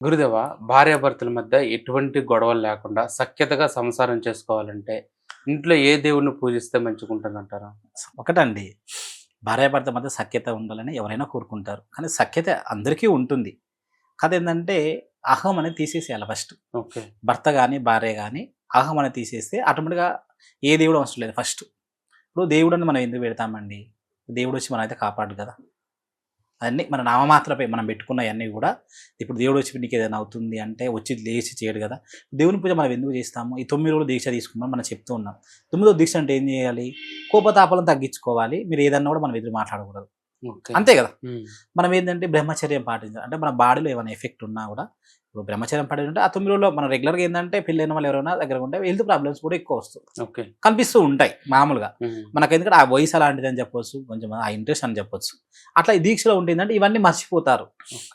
గురుదేవ భార్యాభర్తల మధ్య ఎటువంటి గొడవలు లేకుండా సఖ్యతగా సంసారం చేసుకోవాలంటే ఇంట్లో ఏ దేవుణ్ణి పూజిస్తే మంచిగుంటుంది అంటారా ఒకటండి భార్యాభర్త మధ్య సఖ్యత ఉండాలని ఎవరైనా కోరుకుంటారు. కానీ సఖ్యత అందరికీ ఉంటుంది. కథ ఏంటంటే అహం అనేది తీసేసేయాలి ఫస్ట్. ఓకే. భర్త కానీ భార్య కానీ అహం అనేది తీసేస్తే ఆటోమేటిక్గా ఏ దేవుడు అవసరం లేదు ఫస్ట్. ఇప్పుడు దేవుడు అని మనం ఎందుకు పెడతామండి? దేవుడు వచ్చి మనం అయితే కాపాడు కదా. అన్నీ మన నామమాత్రపై మనం పెట్టుకున్నవన్నీ కూడా ఇప్పుడు దేవుడు వచ్చి నీకు ఏదైనా అవుతుంది అంటే వచ్చి లేచి చేయడు కదా. దేవుని పూజ మనం ఎందుకు చేస్తాము? ఈ తొమ్మిది రోజులు దీక్ష తీసుకున్నాం మనం చెప్తూ ఉన్నాం. తొమ్మిదో దీక్ష అంటే ఏం చేయాలి? కోపతాపాలను తగ్గించుకోవాలి. మీరు ఏదన్నా కూడా మనం ఎదురు మాట్లాడకూడదు. అంతే కదా. మనం ఏంటంటే బ్రహ్మచర్యం పాటించాలి. అంటే మన బాడీలో ఏమైనా ఎఫెక్ట్ ఉన్నా కూడా ఇప్పుడు బ్రహ్మచర్యం పాటించుంటే ఆ తొమ్మిది రోజుల్లో మనం రెగ్యులర్గా ఏంటంటే పెళ్ళైన వాళ్ళు ఎవరైనా దగ్గర ఉంటే హెల్త్ ప్రాబ్లమ్స్ కూడా ఎక్కువ వస్తాయి. ఓకే. కనిపిస్తూ ఉంటాయి మామూలుగా. మనకు ఎందుకంటే ఆ వయసు అలాంటిది అని చెప్పొచ్చు కొంచెం ఆ ఇంట్రెస్ట్ అని చెప్పొచ్చు. అట్లా దీక్షలో ఉంటుందంటే ఇవన్నీ మర్చిపోతారు.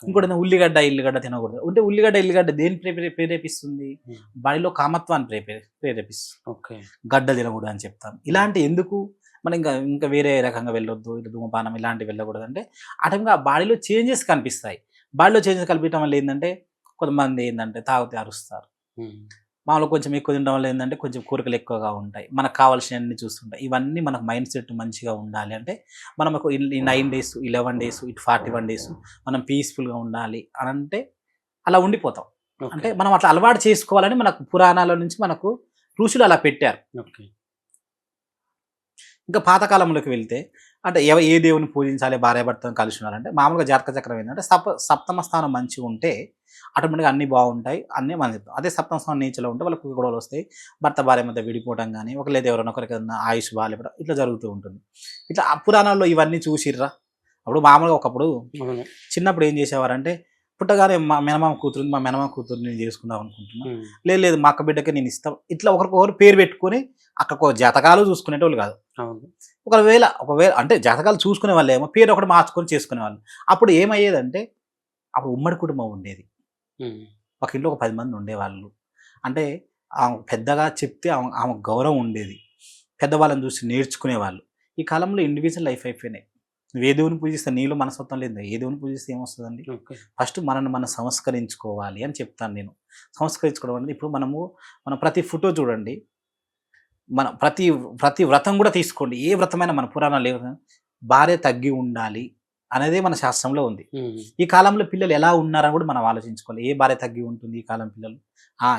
ఇంకోటి ఉల్లిగడ్డ ఇల్లిగడ్డ తినకూడదు. అంటే ఉల్లిగడ్డ ఇల్లిగడ్డ దేని ప్రేరే ప్రేరేపిస్తుంది. బాడీలో కామత్వాన్ని ప్రేరే ప్రేరేపిస్తుంది. ఓకే. గడ్డ తినకూడదు అని చెప్తాం ఇలాంటి ఎందుకు? మనం ఇంకా ఇంకా వేరే రకంగా వెళ్ళొద్దు ఇటు ధూమపానం ఇలాంటివి వెళ్ళకూడదు అంటే ఆ టైంగా బాడీలో చేంజెస్ కనిపిస్తాయి. బాడీలో చేంజెస్ కనిపించడం వల్ల ఏంటంటే కొంతమంది ఏంటంటే తాగితే అరుస్తారు. ఉమ్. మామూలుగా కొంచెం ఎక్కువ తినడం వల్ల ఏంటంటే కొంచెం కోరికలు ఎక్కువగా ఉంటాయి. మనకు కావాల్సినవన్నీ చూస్తుంటాయి. ఇవన్నీ మనకు మైండ్ సెట్ మంచిగా ఉండాలి. అంటే మనం ఒక ఈ నైన్ డేస్ ఇలెవెన్ డేస్ ఇటు ఫార్టీ వన్ డేస్ మనం పీస్ఫుల్గా ఉండాలి అని అంటే అలా ఉండిపోతాం. అంటే మనం అట్లా అలవాటు చేసుకోవాలని మనకు పురాణాల నుంచి మనకు ఋషులు అలా పెట్టారు. ఇంకా పాతకాలంలోకి వెళ్తే అంటే ఎవ ఏ దేవుని పూజించాలి భార్యాభర్తను కలిసి ఉన్నారంటే మామూలుగా జాతక చక్రం ఏంటంటే సప సప్తమ స్థానం మంచిగా ఉంటే ఆటోమేటిక్గా అన్నీ బాగుంటాయి అన్నీ మనం అదే సప్తమ స్థానం నీచలో ఉంటే వాళ్ళకి గొడవలు వస్తాయి. భర్త భార్య మధ్య విడిపోవడం కానీ ఒక లేదా ఎవరైనా ఒకరికి ఏదైనా ఆయుష్ బాగాలేపడం ఇట్లా జరుగుతూ ఉంటుంది. ఇట్లా పురాణాల్లో ఇవన్నీ చూసిర్రా? అప్పుడు మామూలుగా ఒకప్పుడు. చిన్నప్పుడు ఏం చేసేవారంటే పుట్టగానే మా మెనమామ కూతురు మా మెనమామ కూతురు నేను చేసుకుందాం అనుకుంటున్నా. ఉమ్. లేదు లేదు మా అక్క బిడ్డకి నేను ఇస్తాం. ఇట్లా ఒకరికొకరు పేరు పెట్టుకొని అక్కడ జాతకాలు చూసుకునేటోళ్ళు కాదు. ఒకవేళ ఒకవేళ అంటే జాతకాలు చూసుకునే వాళ్ళు ఏమో పేరు ఒకటి మార్చుకొని చేసుకునే వాళ్ళు. అప్పుడు ఏమయ్యేదంటే అప్పుడు ఉమ్మడి కుటుంబం ఉండేది. ఒక ఇంట్లో ఒక పది మంది ఉండేవాళ్ళు. అంటే ఆమె పెద్దగా చెప్తే ఆమె ఆమె గౌరవం ఉండేది. పెద్దవాళ్ళని చూసి నేర్చుకునేవాళ్ళు. ఈ కాలంలో ఇండివిజువల్ లైఫ్ అయిపోయినాయి. నువ్వు ఏ దేవుని పూజిస్తే నీళ్ళు మనసత్వం లేదు. ఏ దేవుని పూజిస్తే ఏమొస్తుందండి? ఫస్ట్ మనల్ని మనం సంస్కరించుకోవాలి అని చెప్తాను నేను. సంస్కరించుకోవడం అనేది ఇప్పుడు మనము మనం ప్రతి ఫోటో చూడండి. మన ప్రతి ప్రతి వ్రతం కూడా తీసుకోండి. ఏ వ్రతమైనా మన పురాణాలు ఏ భార్య తగ్గి ఉండాలి అనేదే మన శాస్త్రంలో ఉంది. ఈ కాలంలో పిల్లలు ఎలా ఉన్నారని కూడా మనం ఆలోచించుకోవాలి. ఏ భార్య తగ్గి ఉంటుంది ఈ కాలం పిల్లలు?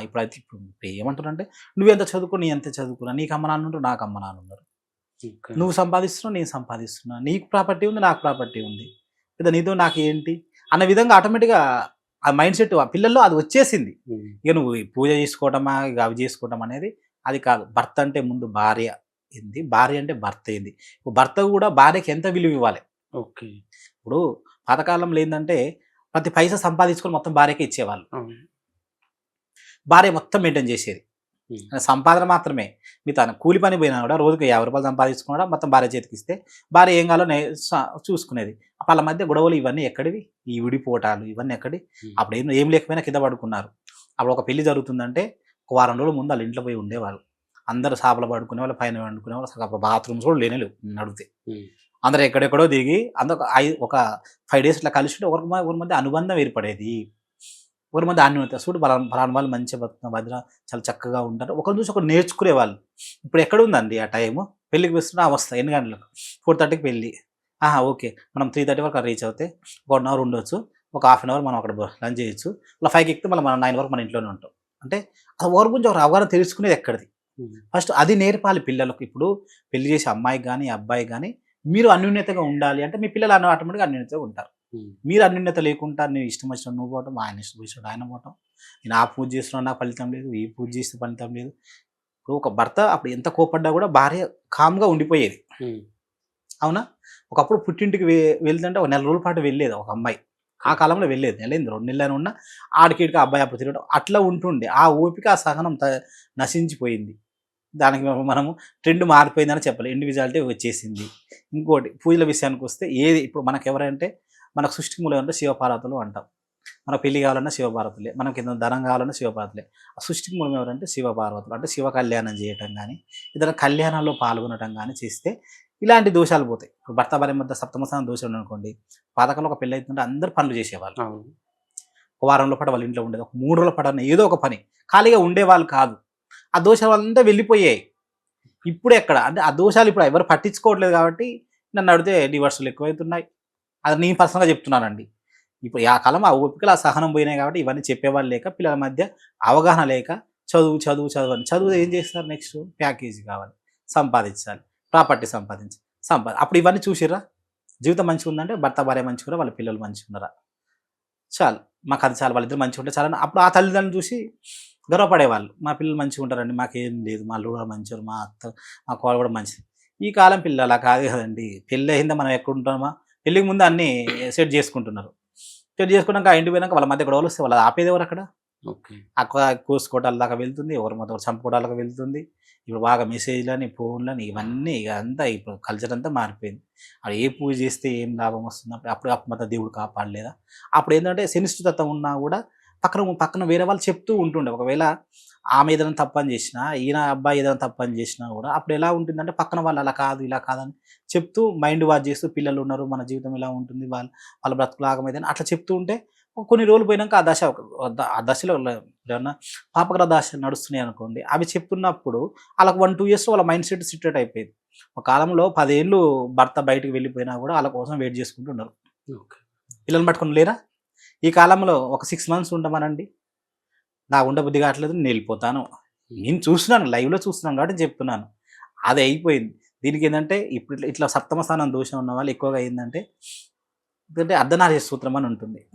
ఇప్పుడు అయితే ఇప్పుడు ఏమంటారంటే నువ్వెంత చదువుకో నీ ఎంత చదువుకున్నా నీకు అమ్మ నాన్న ఉన్నారు నాకు అమ్మ నాన్న ఉన్నారు. నువ్వు సంపాదిస్తున్నావు నేను సంపాదిస్తున్నా. నీకు ప్రాపర్టీ ఉంది నాకు ప్రాపర్టీ ఉంది. లేదా నీతో నాకు ఏంటి అన్న విధంగా ఆటోమేటిక్గా ఆ మైండ్ సెట్ ఆ పిల్లల్లో అది వచ్చేసింది. ఇక నువ్వు ఈ పూజ చేసుకోవటమా ఇక అవి చేసుకోవటం అనేది అది కాదు. భర్త అంటే ముందు భార్య ఏంది? భార్య అంటే భర్త ఏంది? భర్త కూడా భార్యకి ఎంత విలువ ఇవ్వాలి? ఓకే. ఇప్పుడు పాతకాలంలో ఏంటంటే ప్రతి పైసా సంపాదించుకొని మొత్తం భార్యకి ఇచ్చేవాళ్ళు. భార్య మొత్తం మెయింటైన్ చేసేది. సంపాదన మాత్రమే. మీ తన కూలి పని పోయినా కూడా రోజుకి యాభై రూపాయలు సంపాదించుకున్నా మొత్తం భార్య చేతికి ఇస్తే భార్య ఏం కావాలో చూసుకునేది. వాళ్ళ మధ్య గొడవలు ఇవన్నీ ఎక్కడివి? ఈ విడిపోవటాలు ఇవన్నీ ఎక్కడి. అప్పుడు ఏం ఏం లేకపోయినా కింద పడుకున్నారు. అప్పుడు ఒక పెళ్ళి జరుగుతుందంటే ఒక వారం రోజుల ముందు వాళ్ళ ఇంట్లో పోయి ఉండేవాళ్ళు. అందరూ సాపలు పడుకునే వాళ్ళు పైన వండుకునే వాళ్ళు బాత్రూమ్స్ కూడా లేనే లేవు నడితే. అందరూ ఎక్కడెక్కడో దిగి అందరూ ఒక ఫైవ్ డేస్ ఇట్లా కలిసి ఒకరి ఒకరి మధ్య అనుబంధం ఏర్పడేది. ఒకరి మధ్య అన్యోన్యత చూడు బలాన్ బలాన్ వాళ్ళు మంచిగా బతుకుతాం భద్ర చాలా చక్కగా ఉంటారు. ఒకరి చూసి ఒకరు నేర్చుకునే వాళ్ళు. ఇప్పుడు ఎక్కడ ఉందండి ఆ టైము? పెళ్ళికి వస్తున్న అవస్థ ఎన్ని గంటలకు? ఫోర్ థర్టీకి పెళ్ళి. ఆహా ఓకే. మనం త్రీ థర్టీ వరకు రీచ్ అవుతే ఒక వన్ అవర్ ఉండొచ్చు. ఒక హాఫ్ అన్ అవర్ మనం అక్కడ లంచ్ చేయొచ్చు. అలా ఫైవ్కి ఎక్కితే మళ్ళీ మనం నైన్ వరకు మన ఇంట్లోనే ఉంటాం. అంటే ఆ ఓవర్ గురించి ఒక అవగాహన తెలుసుకునేది ఎక్కడిది. ఫస్ట్ అది నేర్పాలి పిల్లలకు. ఇప్పుడు పెళ్ళి చేసే అమ్మాయికి కానీ అబ్బాయికి కానీ మీరు అన్యోన్యతగా ఉండాలి అంటే మీ పిల్లలు అన్న ఆటోమేటిక్గా అన్యోన్యతగా ఉంటారు. మీరు అన్యోన్యత లేకుండా నేను ఇష్టం వచ్చిన నువ్వు పోవటం ఆయన ఇష్టం వచ్చిన ఆయన పోవటం. నేను ఆ పూజ చేస్తున్నా నాకు ఫలితం లేదు ఈ పూజ చేస్తే ఫలితం లేదు. ఇప్పుడు ఒక భర్త అప్పుడు ఎంత కోపడ్డా కూడా భార్య కామ్గా ఉండిపోయేది. అవునా? ఒకప్పుడు పుట్టింటికి వె వెళ్తుంటే ఒక నెల రోజుల పాటు వెళ్ళేది ఒక అమ్మాయి. ఆ కాలంలో వెళ్ళేది. నెలైంది రెండు నెలలు ఉన్నా ఆడికిడికి అబ్బాయి అప్పుడు తిరగడం అట్లా ఉంటుండే. ఆ ఓపిక ఆ సహనం త- నశించిపోయింది. దానికి మనము ట్రెండ్ మారిపోయిందని చెప్పాలి. ఇండివిజువాలిటీ వచ్చేసింది. ఇంకోటి పూజల విషయానికి వస్తే ఏది ఇప్పుడు మనకు ఎవరంటే మనకు సృష్టి మూలం అంటే శివపార్వతులు అంటాం. మన పెళ్ళి కావాలన్నా శివపార్వతులే మనకి ఏదైనా ధనం కావాలన్నా శివపార్వతులే. ఆ సృష్టికి మూలం ఎవరంటే శివపార్వతులు. అంటే శివ కళ్యాణం చేయటం కానీ ఏదైనా కళ్యాణాల్లో పాల్గొనటం కానీ చేస్తే ఇలాంటి దోషాలు పోతాయి. ఇప్పుడు భర్త భార్య మధ్య సప్తమ స్థానం దోషం అనుకోండి పాతకంలో ఒక పెళ్ళి అవుతుంటే అందరు పనులు చేసేవాళ్ళు. ఒక వారంలో పాటు వాళ్ళ ఇంట్లో ఉండేది ఒక మూడు రోజుల పాటు ఏదో ఒక పని. ఖాళీగా ఉండేవాళ్ళు కాదు. ఆ దోషాలు వాళ్ళంతా వెళ్ళిపోయాయి. ఇప్పుడు ఎక్కడ? అంటే ఆ దోషాలు ఇప్పుడు ఎవరు పట్టించుకోవట్లేదు కాబట్టి నన్ను అడిగితే డివర్సులు ఎక్కువవుతున్నాయి అది నేను పర్సనల్గా చెప్తున్నానండి. ఇప్పుడు ఆ కాలం ఆ ఓపికలు ఆ సహనం పోయినాయి కాబట్టి ఇవన్నీ చెప్పేవాళ్ళు లేక పిల్లల మధ్య అవగాహన లేక చదువు చదువు చదువు అని. చదువు ఏం చేస్తారు నెక్స్ట్ ప్యాకేజీ కావాలి. సంపాదించాలి. ప్రాపర్టీ సంపాదించాలి సంపాది అప్పుడు ఇవన్నీ చూసిర్రా? జీవితం మంచిగా ఉందంటే భర్త భార్య మంచిగా వాళ్ళ పిల్లలు మంచిగా ఉన్నారా? చాలు. మాకు అది చాలు. వాళ్ళిద్దరు మంచిగా ఉంటే చాలని. అప్పుడు ఆ తల్లిదండ్రులు చూసి గర్వపడేవాళ్ళు. మా పిల్లలు మంచిగా ఉంటారండి. మాకేం లేదు. మా అల్లుడు కూడా మంచివారు మా అత్త మా కోడలు కూడా మంచిది. ఈ కాలం పిల్లలు అలా కాదు కదండి. పెళ్ళి అయిందా మనం ఎక్కడ పెళ్ళికి ముందు అన్నీ సెట్ చేసుకుంటున్నారు. సెట్ చేసుకున్నాక ఆ ఇంటికి పోయినాక వాళ్ళ మధ్య గొడవలు వస్తే వాళ్ళు ఆపేది ఎవరు అక్కడ? అక్కడ కోసుకోవటాల దాకా వెళ్తుంది ఎవరి మొత్తం చంపుకోవడాలకు వెళ్తుంది. ఇప్పుడు బాగా మెసేజ్లని ఫోన్లని ఇవన్నీ ఇక అంతా ఇప్పుడు కల్చర్ అంతా మారిపోయింది. అది ఏ పూజ చేస్తే ఏం లాభం వస్తుంది? అప్పుడు అప్పుడు అప్పుడు మొత్తం దేవుడు కాపాడలేదా? అప్పుడు ఏంటంటే శనిష్ఠుతత్వం ఉన్నా కూడా పక్కన పక్కన వేరే వాళ్ళు చెప్తూ ఉంటుండే. ఒకవేళ ఆమె ఏదైనా తప్పని చేసినా ఈయన అబ్బాయి ఏదైనా తప్పని చేసినా కూడా అప్పుడు ఎలా ఉంటుందంటే పక్కన వాళ్ళు అలా కాదు ఇలా కాదని చెప్తూ మైండ్ వాచ్ చేస్తూ పిల్లలు ఉన్నారు మన జీవితం ఇలా ఉంటుంది వాళ్ళ వాళ్ళ బ్రతుకులు ఆగమైందని అట్లా చెప్తూ ఉంటే కొన్ని రోజులు పోయినాక ఆ దశ ఆ దశలో ఏమన్నా పాపగ్రహ దశ నడుస్తున్నాయి అనుకోండి. అవి చెప్తున్నప్పుడు వాళ్ళకి వన్ టూ ఇయర్స్ వాళ్ళ మైండ్ సెట్ సిట్టెట్ అయిపోయింది. ఒక కాలంలో పదేళ్ళు భర్త బయటకు వెళ్ళిపోయినా కూడా వాళ్ళ కోసం వెయిట్ చేసుకుంటున్నారు ఓకే. పిల్లల్ని పట్టుకొని లేరా? ఈ కాలంలో ఒక సిక్స్ మంత్స్ ఉండమనండి. నా ఉండబుద్ధి కావట్లేదు నేను వెళ్ళిపోతాను. నేను చూస్తున్నాను లైవ్లో చూస్తున్నాను కాబట్టి చెప్తున్నాను. అది అయిపోయింది. దీనికి ఏంటంటే ఇప్పుడు ఇట్లా- ఇట్లా సప్తమ స్థానం దోషం ఉన్న వాళ్ళు ఎక్కువగా ఏంటంటే ఎందుకంటే అర్ధనారీ సూత్రం అని ఉంటుంది.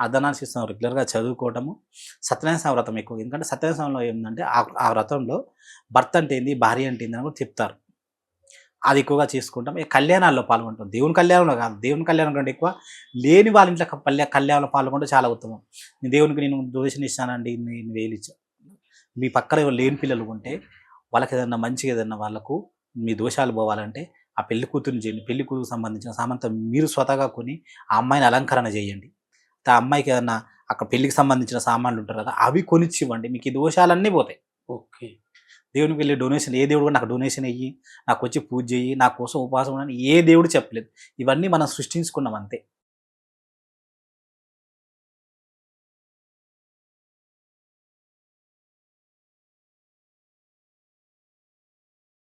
అర్ధనారీ సూత్రం రెగ్యులర్గా చదువుకోవటము సత్యనారాయణ వ్రతం ఎక్కువ. ఎందుకంటే సత్యనారాయణ స్వామిలో ఏంటంటే ఆ ఆ వ్రతంలో భర్త అంటే ఏంది భార్య అంటే ఏంది అని కూడా చెప్తారు. అది ఎక్కువగా చేసుకుంటాం. ఇక కళ్యాణాల్లో పాల్గొంటాం. దేవుని కళ్యాణంలో కాదు. దేవుని కళ్యాణం కంటే ఎక్కువ లేని వాళ్ళ ఇంట్లో పల్లె కళ్యాణంలో పాల్గొంటే చాలా ఉత్తమం. నేను దేవునికి నేను దోషణ ఇస్తానండి నేను వేలు ఇచ్చాను మీ పక్కన లేని పిల్లలు ఉంటే వాళ్ళకి ఏదన్నా మంచిగా ఏదన్నా వాళ్ళకు మీ దోషాలు పోవాలంటే ఆ పెళ్ళి కూతురుని చేయండి. పెళ్ళి కూతురు సంబంధించిన సామంతం మీరు స్వతగా కొని ఆ అమ్మాయిని అలంకరణ చేయండి. ఆ అమ్మాయికి ఏదన్నా అక్కడ పెళ్ళికి సంబంధించిన సామాన్లు ఉంటారు కదా అవి కొనిచ్చివ్వండి. మీకు ఈ దోషాలన్నీ పోతాయి. ఓకే. దేవునికి వెళ్ళి డొనేషన్ ఏ దేవుడు నాకు డొనేషన్ అయ్యి నాకు వచ్చి పూజ చేయి నా కోసం ఉపవాసం ఉండని ఏ దేవుడు చెప్పలేదు. ఇవన్నీ మనం సృష్టించుకున్నాం అంతే.